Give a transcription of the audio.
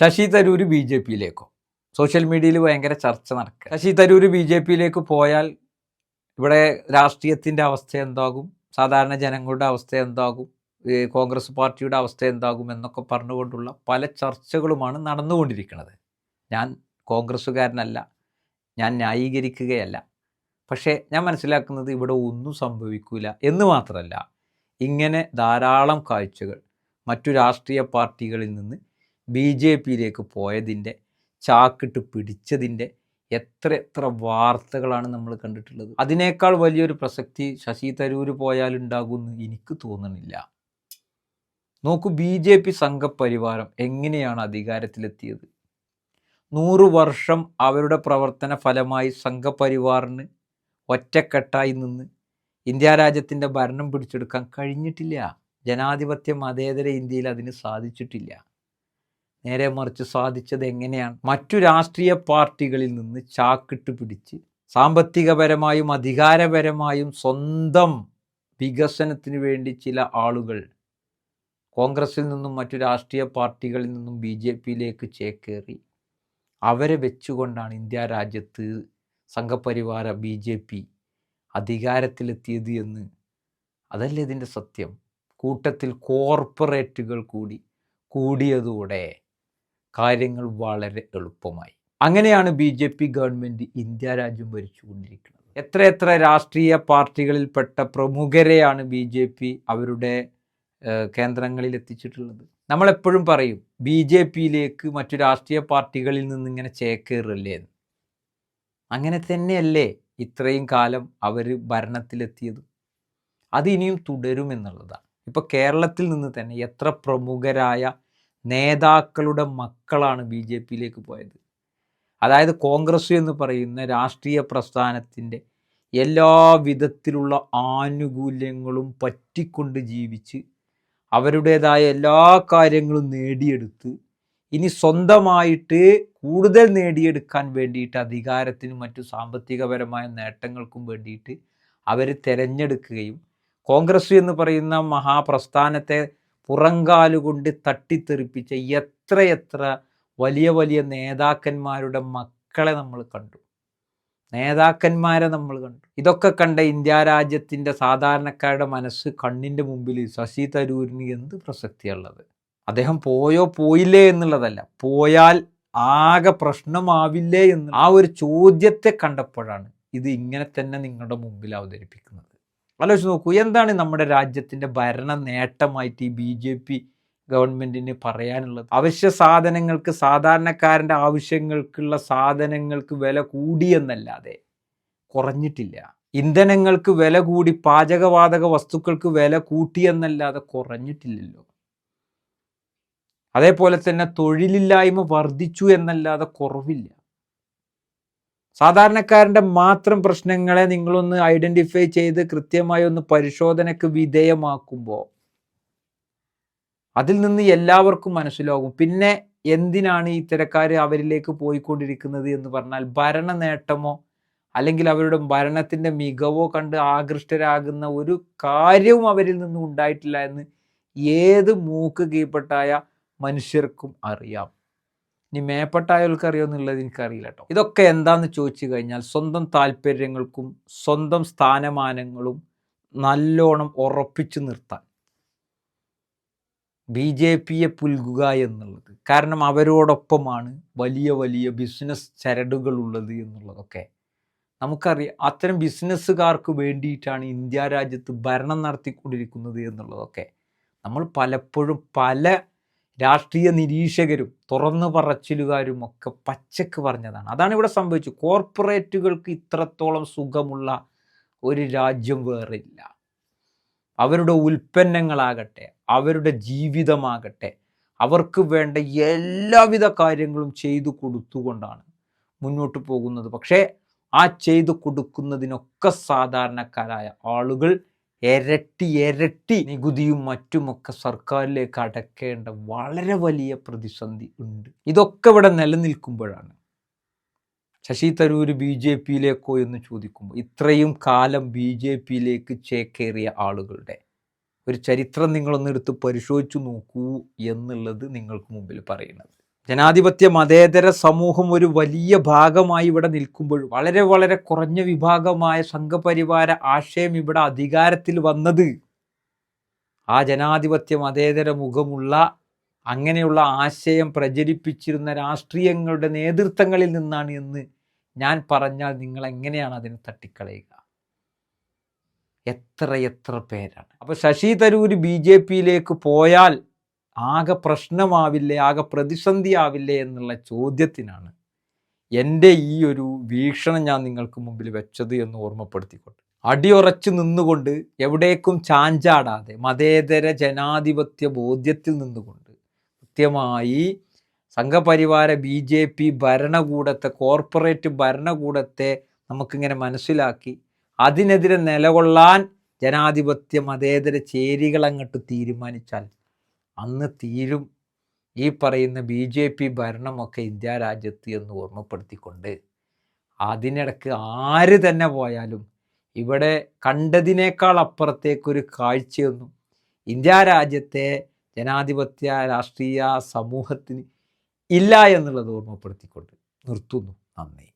Sasi Tharoor B J പിയിലേക്കോ. Social മീഡിയയിൽ ഭയങ്കര ചർച്ച നടക്കുക. ശശി തരൂർ ബി ജെ പിയിലേക്ക് പോയാൽ ഇവിടെ രാഷ്ട്രീയത്തിന്റെ അവസ്ഥ എന്താകും? സാധാരണ ജനങ്ങളുടെ അവസ്ഥ എന്താകും? കോൺഗ്രസ് പാർട്ടിയുടെ അവസ്ഥ എന്താകും? എന്നൊക്കെ പറഞ്ഞുകൊണ്ടുള്ള പല ചർച്ചകളുമാണ് നടന്നുകൊണ്ടിരിക്കുന്നത്. ഞാൻ കോൺഗ്രസ്സുകാരനല്ല. ഞാൻ ന്യായീകരിക്കുകയല്ല. പക്ഷേ ഞാൻ മനസ്സിലാക്കുന്നത് ഇവിടെ ഒന്നും സംഭവിക്കില്ല എന്ന് മാത്രമല്ല ഇങ്ങനെ ധാരാളം കാഴ്ചകൾ മറ്റു രാഷ്ട്രീയ പാർട്ടികളിൽ നിന്ന് ബി ജെ പിയിലേക്ക് പോയതിന്റെ ചാക്കിട്ട് പിടിച്ചതിന്റെ എത്ര എത്ര വാർത്തകളാണ് നമ്മൾ കണ്ടിട്ടുള്ളത്. അതിനേക്കാൾ വലിയൊരു പ്രസക്തി ശശി തരൂർ പോയാലുണ്ടാകുമെന്ന് എനിക്ക് തോന്നുന്നില്ല നോക്കൂ ബി ജെ പി സംഘപരിവാരം എങ്ങനെയാണ് അധികാരത്തിലെത്തിയത്? നൂറു വർഷം അവരുടെ പ്രവർത്തന ഫലമായി സംഘപരിവാറിന് ഒറ്റക്കെട്ടായി നിന്ന് ഇന്ത്യ രാജ്യത്തിന്റെ ഭരണം പിടിച്ചെടുക്കാൻ കഴിഞ്ഞിട്ടില്ല. ജനാധിപത്യ മതേതര ഇന്ത്യയിൽ അതിന് സാധിച്ചിട്ടില്ല. നേരെ മറിച്ച് സാധിച്ചത് എങ്ങനെയാണ്? മറ്റു രാഷ്ട്രീയ പാർട്ടികളിൽ നിന്ന് ചാക്കിട്ട് പിടിച്ച് സാമ്പത്തികപരമായും അധികാരപരമായും സ്വന്തം വികസനത്തിന് വേണ്ടി ചില ആളുകൾ കോൺഗ്രസിൽ നിന്നും മറ്റു രാഷ്ട്രീയ പാർട്ടികളിൽ നിന്നും ബി ജെ പിയിലേക്ക് ചേക്കേറി. അവരെ വെച്ചുകൊണ്ടാണ് ഇന്ത്യ രാജ്യത്ത് സംഘപരിവാര ബി ജെ പി അധികാരത്തിലെത്തിയത് എന്ന്. അതല്ലേ ഇതിന്റെ സത്യം? കൂട്ടത്തിൽ കോർപ്പറേറ്റുകൾ കൂടി കൂടിയതോടെ കാര്യങ്ങൾ വളരെ എളുപ്പമായി. അങ്ങനെയാണ് B J P government India രാജ്യം ഭരിച്ചുകൊണ്ടിരിക്കുന്നത്. എത്ര എത്ര രാഷ്ട്രീയ പാർട്ടികളിൽപ്പെട്ട പ്രമുഖരെയാണ് ബി ജെ പി അവരുടെ കേന്ദ്രങ്ങളിൽ എത്തിച്ചിട്ടുള്ളത് നമ്മളെപ്പോഴും പറയും ബി ജെ പിയിലേക്ക് മറ്റു രാഷ്ട്രീയ പാർട്ടികളിൽ നിന്ന് ഇങ്ങനെ ചേക്കേറല്ലേ എന്ന്. അങ്ങനെ തന്നെയല്ലേ ഇത്രയും കാലം അവർ ഭരണത്തിലെത്തിയത്. അത് ഇനിയും തുടരുമെന്നുള്ളതാണ്. ഇപ്പോൾ കേരളത്തിൽ നിന്ന് തന്നെ എത്ര പ്രമുഖരായ നേതാക്കളുടെ മക്കളാണ് ബി ജെ പിയിലേക്ക് പോയത്. അതായത് കോൺഗ്രസ് എന്ന് പറയുന്ന രാഷ്ട്രീയ പ്രസ്ഥാനത്തിന്റെ എല്ലാ വിധത്തിലുള്ള ആനുകൂല്യങ്ങളും പറ്റിക്കൊണ്ട് ജീവിച്ച് അവരുടേതായ എല്ലാ കാര്യങ്ങളും നേടിയെടുത്ത് ഇനി സ്വന്തമായിട്ട് കൂടുതൽ നേടിയെടുക്കാൻ വേണ്ടിയിട്ട് അധികാരത്തിനും മറ്റു സാമ്പത്തികപരമായ നേട്ടങ്ങൾക്കും വേണ്ടിയിട്ട് അവർ തിരഞ്ഞെടുക്കുകയും കോൺഗ്രസ് എന്ന് പറയുന്ന മഹാപ്രസ്ഥാനത്തെ പുറങ്കാലുകൊണ്ട് തട്ടിത്തെറിപ്പിച്ച എത്രയെത്ര വലിയ വലിയ നേതാക്കന്മാരുടെ മക്കളെ നമ്മൾ കണ്ടു. നേതാക്കന്മാരെ നമ്മൾ കണ്ടു. ഇതൊക്കെ കണ്ട ഇന്ത്യ രാജ്യത്തിന്റെ സാധാരണക്കാരുടെ മനസ്സ് കണ്ണിന്റെ മുമ്പിൽ ശശി തരൂരിന് എന്ത് പ്രസക്തിയുള്ളത് അദ്ദേഹം പോയോ പോയില്ലേ എന്നുള്ളതല്ല. പോയാൽ ആകെ പ്രശ്നമാവില്ലേ എന്ന് ആ ഒരു ചോദ്യത്തെ കണ്ടപ്പോഴാണ് ഇത് ഇങ്ങനെ തന്നെ നിങ്ങളുടെ മുമ്പിൽ അവതരിപ്പിക്കുന്നത്. ആലോചിച്ച് നോക്കൂ എന്താണ് നമ്മുടെ രാജ്യത്തിന്റെ ഭരണ നേട്ടമായിട്ട് ഈ ബി ജെ പി ഗവൺമെന്റിന് പറയാനുള്ളത്? അവശ്യ സാധനങ്ങൾക്ക് സാധാരണക്കാരന്റെ ആവശ്യങ്ങൾക്കുള്ള സാധനങ്ങൾക്ക് വില കൂടിയെന്നല്ലാതെ കുറഞ്ഞിട്ടില്ല. ഇന്ധനങ്ങൾക്ക് വില കൂടി പാചകവാതക വസ്തുക്കൾക്ക് വില കൂട്ടിയെന്നല്ലാതെ കുറഞ്ഞിട്ടില്ലല്ലോ. അതേപോലെ തന്നെ തൊഴിലില്ലായ്മ വർദ്ധിച്ചു എന്നല്ലാതെ കുറവില്ല. സാധാരണക്കാരന്റെ മാത്രം പ്രശ്നങ്ങളെ നിങ്ങളൊന്ന് ഐഡന്റിഫൈ ചെയ്ത് കൃത്യമായി ഒന്ന് പരിശോധനയ്ക്ക് വിധേയമാക്കുമ്പോൾ അതിൽ നിന്ന് എല്ലാവർക്കും മനസ്സിലാകും. പിന്നെ എന്തിനാണ് ഇത്തരക്കാർ അവരിലേക്ക് പോയിക്കൊണ്ടിരിക്കുന്നത് എന്ന് പറഞ്ഞാൽ ഭരണ നേട്ടമോ അല്ലെങ്കിൽ അവരുടെ ഭരണത്തിന്റെ മികവോ കണ്ട് ആകൃഷ്ടരാകുന്ന ഒരു കാര്യവും അവരിൽ നിന്നും ഉണ്ടായിട്ടില്ല എന്ന് ഏത് മൂക്ക് കീഴ്പ്പെട്ടായ മനുഷ്യർക്കും അറിയാം. ഇനി മേപ്പെട്ടായവർക്ക് അറിയുമെന്നുള്ളത് എനിക്കറിയില്ല കേട്ടോ ഇതൊക്കെ എന്താണെന്ന് ചോദിച്ചു കഴിഞ്ഞാൽ സ്വന്തം താല്പര്യങ്ങൾക്കും സ്വന്തം സ്ഥാനമാനങ്ങളും നല്ലോണം ഉറപ്പിച്ചു നിർത്താൻ. ബി ജെ പിയെ പുൽകുക എന്നുള്ളത്. കാരണം അവരോടൊപ്പമാണ് വലിയ വലിയ ബിസിനസ് ചരടുകൾ ഉള്ളത് എന്നുള്ളതൊക്കെ. നമുക്കറിയാം അത്തരം ബിസിനസ്സുകാർക്ക് വേണ്ടിയിട്ടാണ് ഇന്ത്യ രാജ്യത്ത് ഭരണം നടത്തിക്കൊണ്ടിരിക്കുന്നത് എന്നുള്ളതൊക്കെ. നമ്മൾ പലപ്പോഴും പല രാഷ്ട്രീയ നിരീക്ഷകരും തുറന്നു പറച്ചിലുകാരും ഒക്കെ പച്ചക്ക് പറഞ്ഞതാണ്. അതാണ് ഇവിടെ സംഭവിച്ചു കോർപ്പറേറ്റുകൾക്ക് ഇത്രത്തോളം സുഖമുള്ള ഒരു രാജ്യം വേറെ ഇല്ല അവരുടെ ഉൽപ്പന്നങ്ങളാകട്ടെ അവരുടെ ജീവിതമാകട്ടെ അവർക്ക് വേണ്ട എല്ലാവിധ കാര്യങ്ങളും ചെയ്തു കൊടുത്തുകൊണ്ടാണ് മുന്നോട്ട് പോകുന്നത്. പക്ഷേ ആ ചെയ്തു കൊടുക്കുന്നതിനൊക്കെ സാധാരണക്കാരായ ആളുകൾ ഇരട്ടി ഇരട്ടി നികുതിയും മറ്റുമൊക്കെ സർക്കാരിലേക്ക് അടക്കേണ്ട വളരെ വലിയ പ്രതിസന്ധി ഉണ്ട്. ഇതൊക്കെ ഇവിടെ നിലനിൽക്കുമ്പോഴാണ്. ശശി തരൂർ ബി ജെ പിയിലേക്കോ എന്ന് ചോദിക്കുമ്പോൾ ഇത്രയും കാലം ബി ജെ പിയിലേക്ക് ചേക്കേറിയ ആളുകളുടെ ഒരു ചരിത്രം നിങ്ങളൊന്നെടുത്ത് പരിശോധിച്ചു നോക്കൂ എന്നുള്ളത് നിങ്ങൾക്ക് മുമ്പിൽ പറയുന്നത്. ജനാധിപത്യ മതേതര സമൂഹം ഒരു വലിയ ഭാഗമായി ഇവിടെ നിൽക്കുമ്പോൾ വളരെ വളരെ കുറഞ്ഞ വിഭാഗമായ സംഘപരിവാര ആശയം ഇവിടെ അധികാരത്തിൽ വന്നത് ആ ജനാധിപത്യ മതേതര മുഖമുള്ള അങ്ങനെയുള്ള ആശയം പ്രചരിപ്പിച്ചിരുന്ന രാഷ്ട്രീയങ്ങളുടെ നേതൃത്വങ്ങളിൽ നിന്നാണ് എന്ന് ഞാൻ പറഞ്ഞാൽ നിങ്ങൾ എങ്ങനെയാണ് അതിനെ തട്ടിക്കളയുക? എത്ര എത്ര പേരാണ്? അപ്പോൾ ശശി തരൂർ ബി ജെ പിയിലേക്ക് പോയാൽ ആകെ പ്രശ്നമാവില്ലേ ആകെ പ്രതിസന്ധിയാവില്ലേ എന്നുള്ള ചോദ്യത്തിനാണ് എന്റെ ഈ ഒരു വീക്ഷണം ഞാൻ നിങ്ങൾക്ക് മുമ്പിൽ വെച്ചത് എന്ന് ഓർമ്മപ്പെടുത്തിക്കൊണ്ട്. അടിയുറച്ചു നിന്നുകൊണ്ട് എവിടേക്കും ചാഞ്ചാടാതെ മതേതര ജനാധിപത്യ ബോധ്യത്തിൽ നിന്നുകൊണ്ട് കൃത്യമായി സംഘപരിവാര ബി ജെ പി ഭരണകൂടത്തെ കോർപ്പറേറ്റ് ഭരണകൂടത്തെ നമുക്കിങ്ങനെ മനസ്സിലാക്കി അതിനെതിരെ നിലകൊള്ളാൻ ജനാധിപത്യ മതേതര ചേരികൾ അങ്ങോട്ട് തീരുമാനിച്ചാൽ അന്ന് തീരും ഈ പറയുന്ന ബി ജെ പി ഭരണമൊക്കെ ഇന്ത്യ രാജ്യത്ത് എന്ന് ഓർമ്മപ്പെടുത്തിക്കൊണ്ട് അതിനിടക്ക് ആര് തന്നെ പോയാലും ഇവിടെ കണ്ടതിനേക്കാൾ അപ്പുറത്തേക്കൊരു കാഴ്ചയൊന്നും ഇന്ത്യ രാജ്യത്തെ ജനാധിപത്യ രാഷ്ട്രീയ സമൂഹത്തിന് ഇല്ല എന്നുള്ളത് ഓർമ്മപ്പെടുത്തിക്കൊണ്ട് നിർത്തുന്നു. നന്ദി.